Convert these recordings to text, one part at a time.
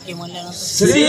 busquémosla nosotros. ¡Sí!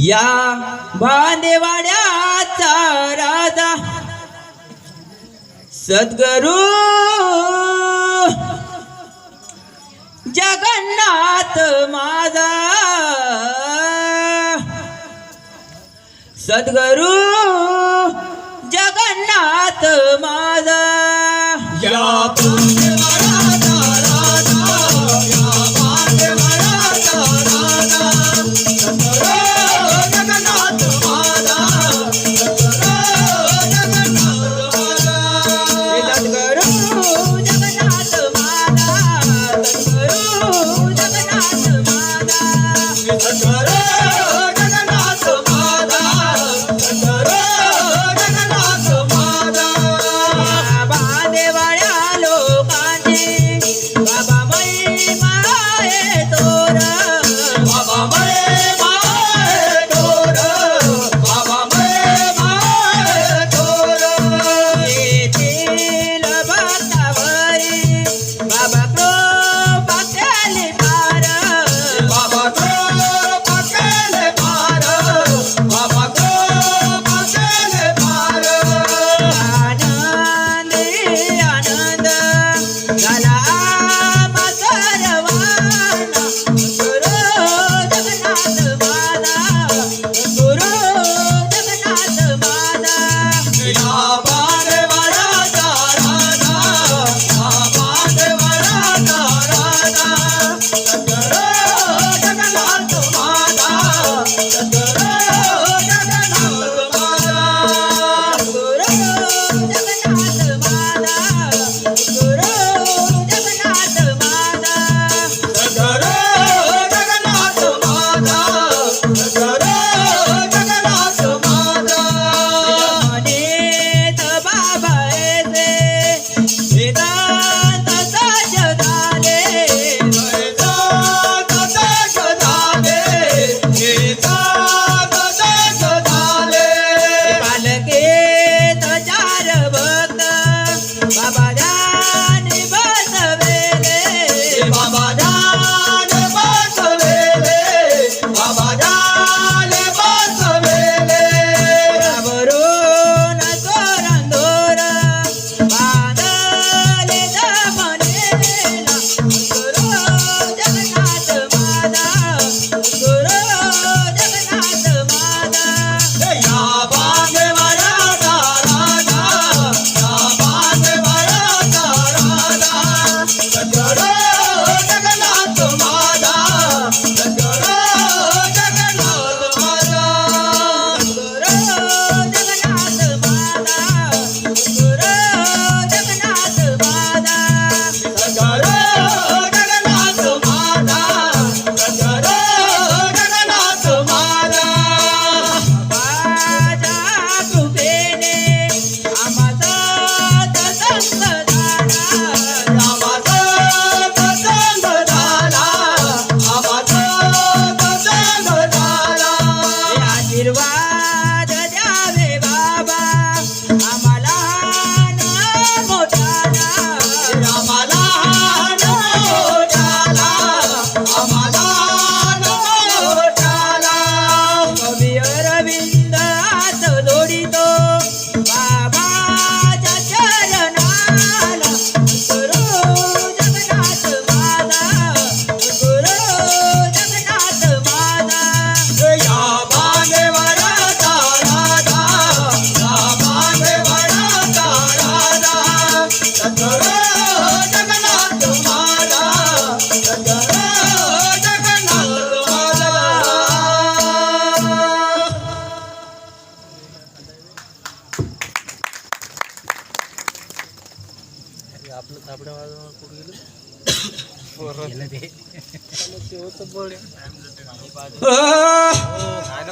या बांदेवाड्याचा राजा. सद्गुरू. जगन्नाथ माझा. सद्गुरू. जगन्नाथ माझा.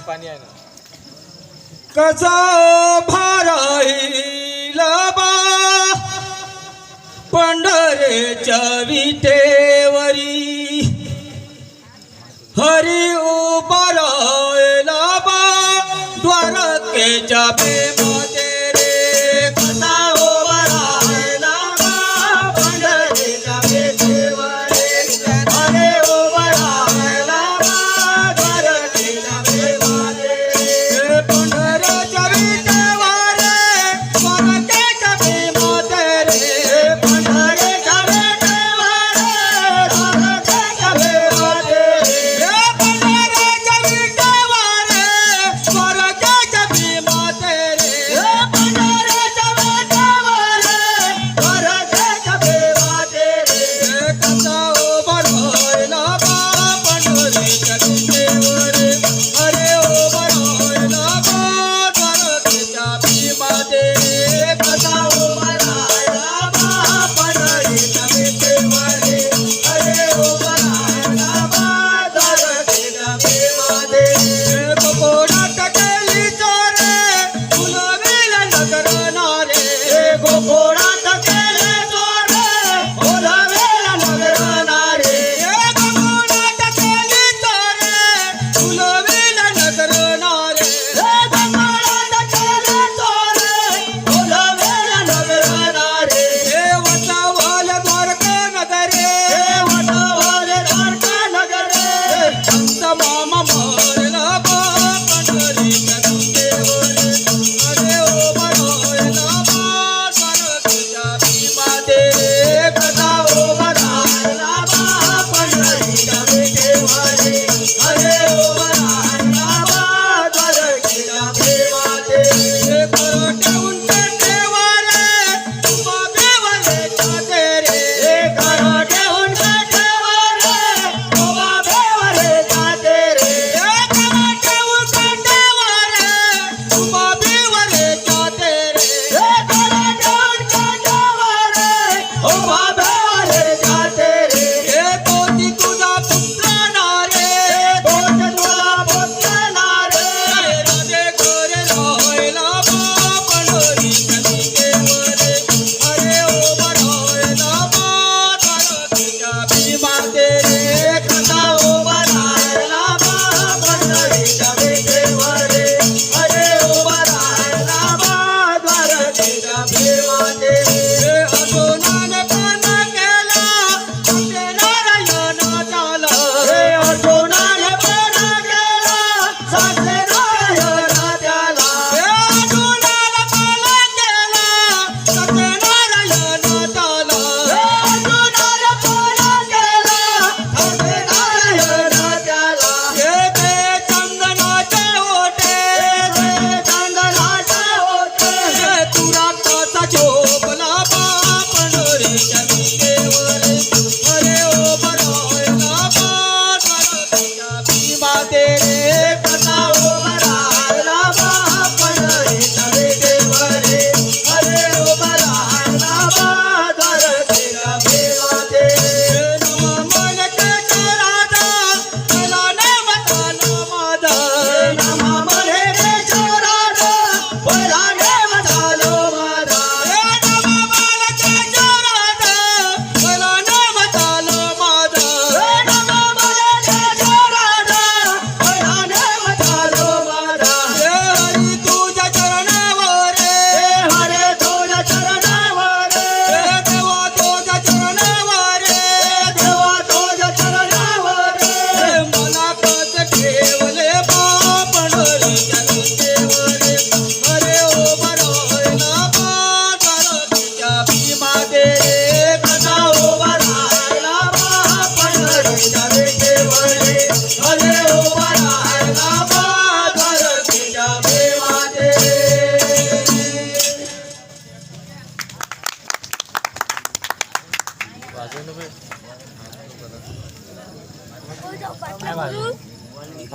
पाणी आहे ना कसा भाराईला बा पंढरेच्या विटेवरी हरी उभारायला बा द्वारकेच्या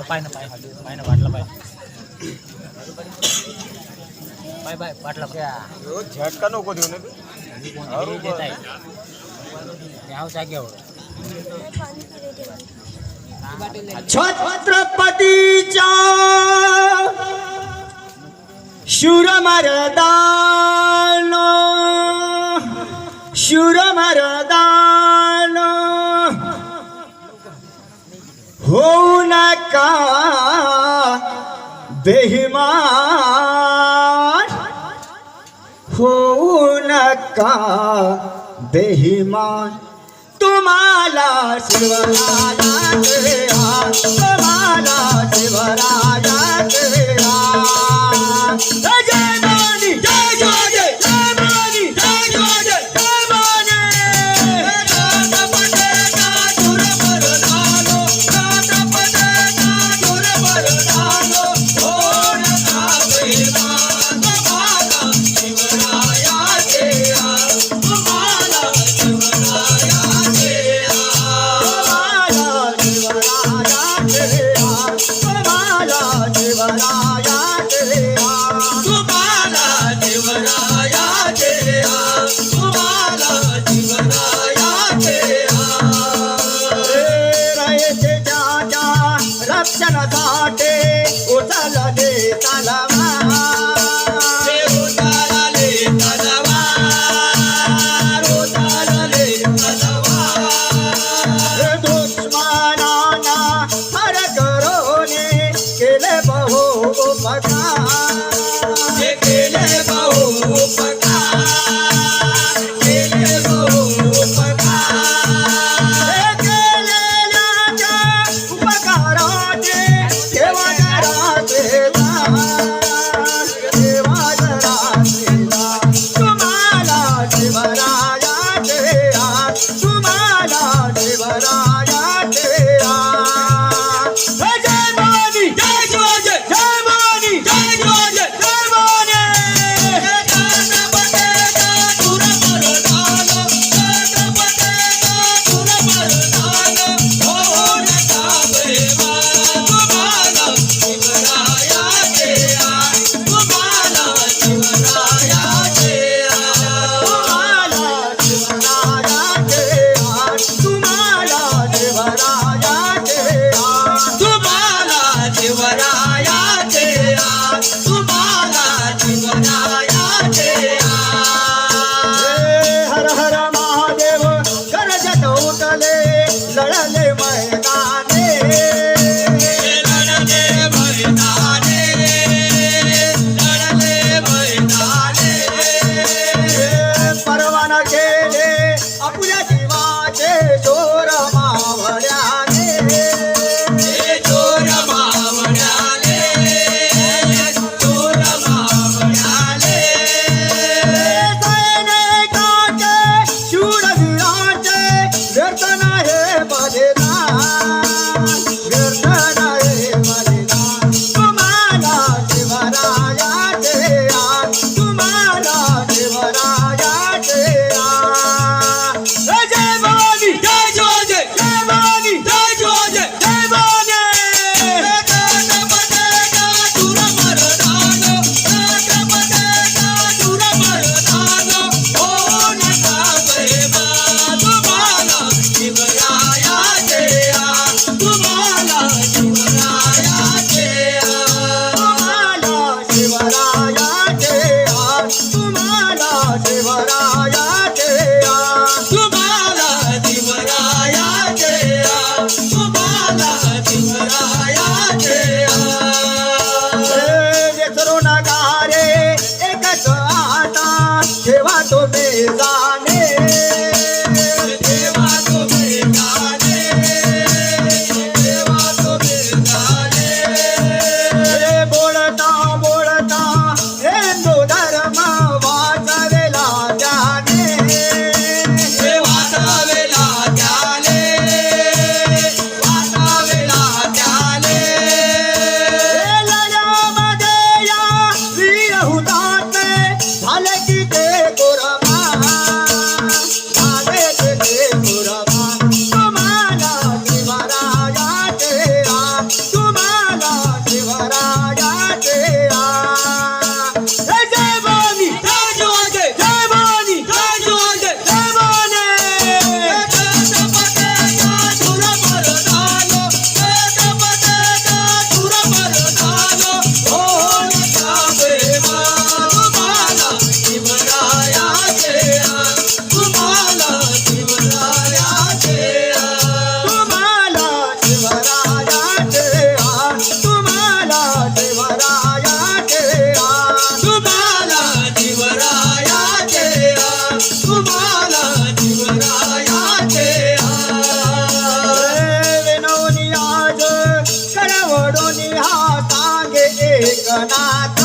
పైన పైన బాట్ల పైన పై పై బాట్ల ઝટકા નો કોદી ને છત્રપતિ ચા શુર هناك بهما هناك بهما تمالا سورايا تمالا سورايا জগন্নাথ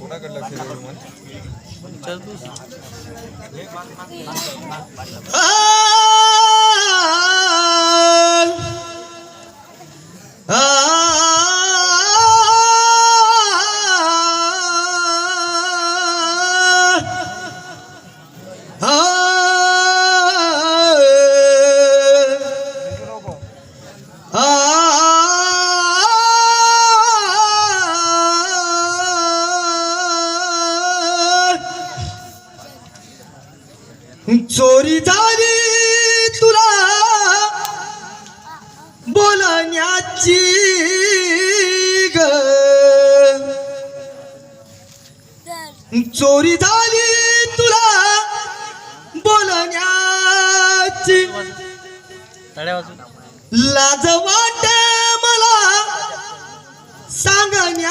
कोणाकडे लक्ष ग। चोरी झाली तुला बोलण्याची. लाज वाट मला सांगण्याची.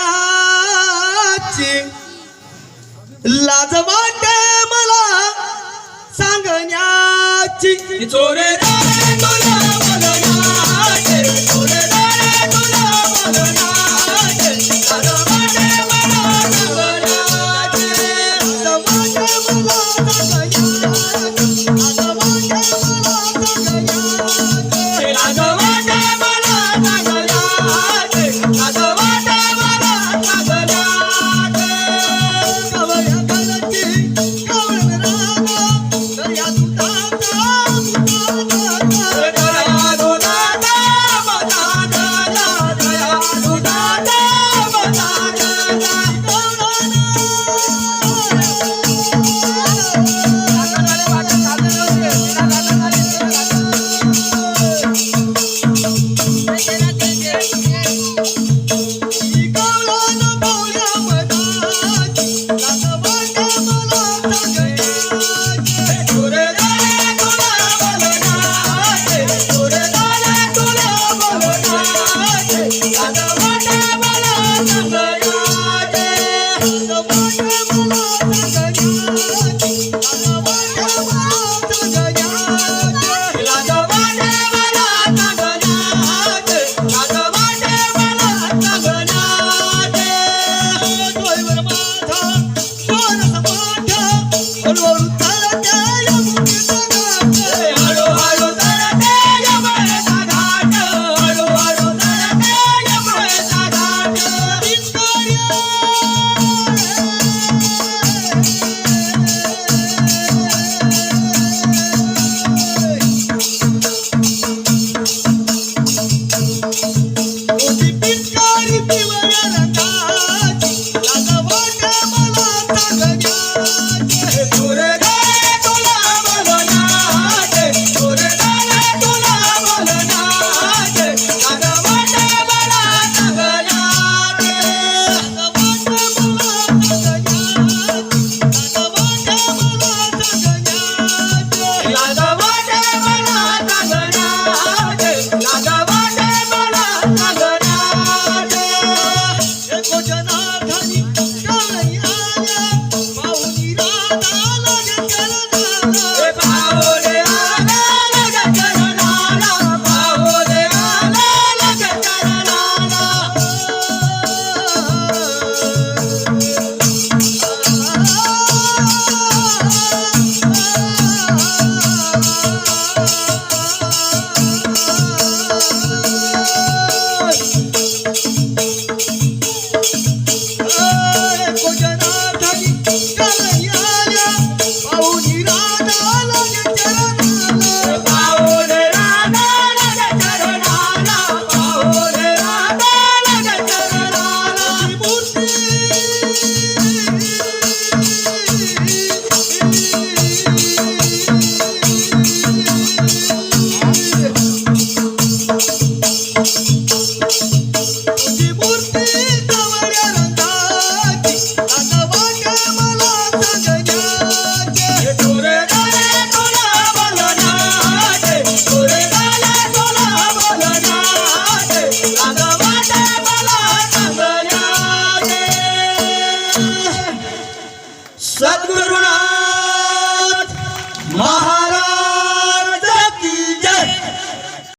लाज वाट मला सांगण्याची. चोरी झाली तुला